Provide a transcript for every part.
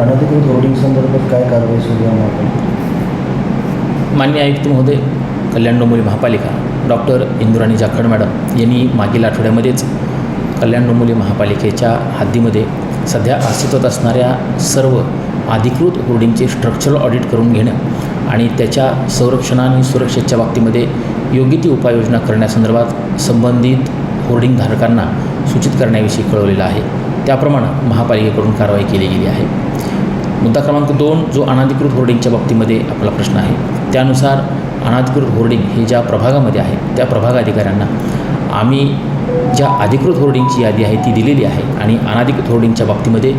अनधिकृत होर्डिंग संदर्भात काय कारवाई सुरू आहे आपण? मान्य आयुक्त महोदय कल्याण डोंबोली महापालिका डॉक्टर इंदुराणी जाखड मॅडम यांनी मागील आठवड्यामध्येच कल्याण डोंबोली महापालिकेच्या हद्दीमध्ये सध्या अस्तित्वात असणाऱ्या सर्व अधिकृत होर्डिंगचे स्ट्रक्चरल ऑडिट करून घेणं आणि त्याच्या संरक्षण आणि सुरक्षेच्या बाबतीमध्ये योग्य ती उपाययोजना करण्यासंदर्भात संबंधित होर्डिंग धारकांना सूचित करण्याविषयी कळवलेलं आहे. त्याप्रमाणे महापालिकेकडून कारवाई केली गेली आहे. मुद्दा क्रमांक दोन जो अनाधिकृत होर्डिंगच्या बाबतीमध्ये आपला प्रश्न आहे. त्यानुसार अनाधिकृत होर्डिंग हे ज्या प्रभागामध्ये आहे त्या प्रभाग अधिकाऱ्यांना आम्ही ज्या अधिकृत होर्डिंगची यादी आहे ती दिलेली आहे आणि अनाधिकृत होर्डिंगच्या बाबतीमध्ये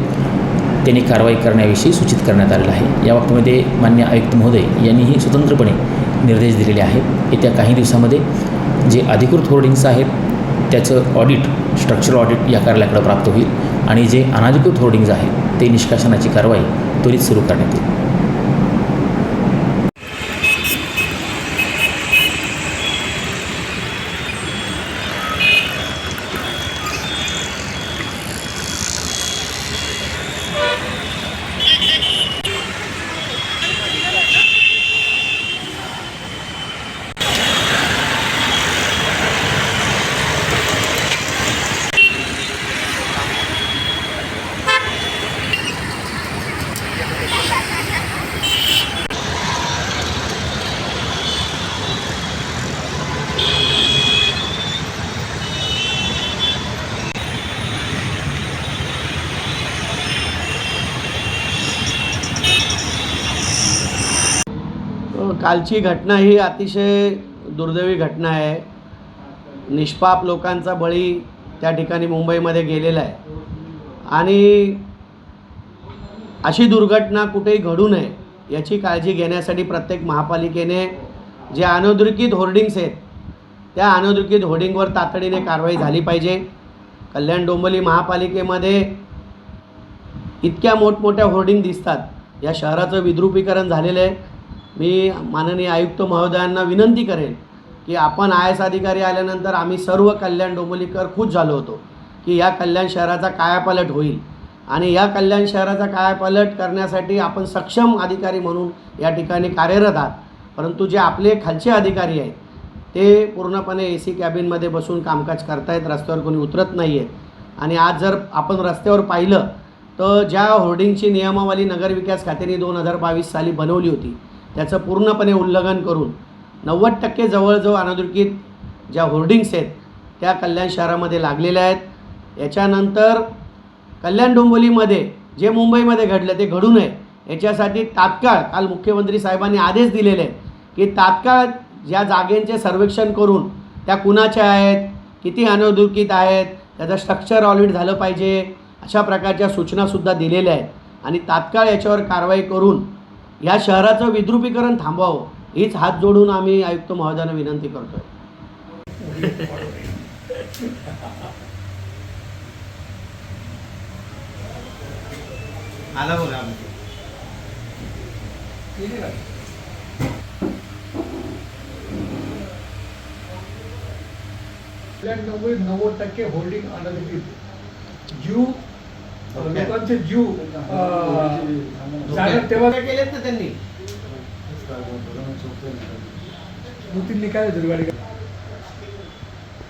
त्यांनी कारवाई करण्याविषयी सूचित करण्यात आलेलं आहे. या बाबतीमध्ये मान्य आयुक्त महोदय यांनीही स्वतंत्रपणे निर्देश दिलेले आहेत येत्या काही दिवसामध्ये जे अधिकृत होर्डिंग्स आहेत त्याचं ऑडिट स्ट्रक्चरल ऑडिट या कार्यालयाकडे प्राप्त होईल आणि जे अनाधिकृत होर्डिंग्ज आहेत ते निष्कासनाची कारवाई त्वरित सुरू करण्यात येईल. कालची घटना ही अतिशय दुर्दैवी घटना आहे. निष्पाप लोकांचा बळी त्या ठिकाणी मुंबईमध्ये गेलेला आहे. आणि अशी दुर्घटना कुठेही घडू नये याची काळजी घेण्यासाठी प्रत्येक महापालिकेने जे अनधिकृत होर्डिंग्स आहेत त्या अनधिकृत होर्डिंगवर तातडीने कारवाई झाली पाहिजे. कल्याण डोंबली महापालिकेमध्ये इतक्या मोठमोठ्या होर्डिंग दिसतात. या शहराचं विद्रुपीकरण झालेलं आहे. मी माननीय आयुक्त महोदयांना विनंती करेन की आपण आय एस अधिकारी आल्यानंतर आम्ही सर्व कल्याण डोंबोलीकर खुश झालो होतो की या कल्याण शहराचा कायापालट होईल आणि या कल्याण शहराचा कायापालट करण्यासाठी आपण सक्षम अधिकारी म्हणून या ठिकाणी कार्यरत आहात. परंतु जे आपले खालचे अधिकारी आहेत ते पूर्णपणे ए सी कॅबिनमध्ये बसून कामकाज करतायत रस्त्यावर कोणी उतरत नाही आहेत आणि आज जर आपण रस्त्यावर पाहिलं तर ज्या होर्डिंगची नियमावली नगरविकास खात्याने दोन हजार बावीस साली बनवली होती त्याचं पूर्णपणे उल्लंघन करून नव्वद टक्के जवळजवळ अनधिकृत ज्या होर्डिंग्स आहेत त्या कल्याण शहरामध्ये लागलेल्या आहेत. याच्यानंतर कल्याण डोंबिवलीमध्ये जे मुंबईमध्ये घडलं ते घडू नये. याच्यासाठी तात्काळ काल मुख्यमंत्री साहेबांनी आदेश दिलेले आहेत की तात्काळ ज्या जागेंचे सर्वेक्षण करून त्या कुणाच्या आहेत किती अनधिकृत आहेत त्याचं स्ट्रक्चर ऑडिट झालं पाहिजे अशा प्रकारच्या सूचनासुद्धा दिलेल्या आहेत. आणि तात्काळ याच्यावर कारवाई करून या शहराचं विद्रुपीकरण थांबवावं हीच हात जोडून आम्ही आयुक्त महोदयांना विनंती करतोय. आला बघा नव्वद नव्वद टक्के होल्डिंग अनधिकृत जीव लोकांचे जीव तेव्हा केलेत ना त्यांनी? काय दुर्गाडी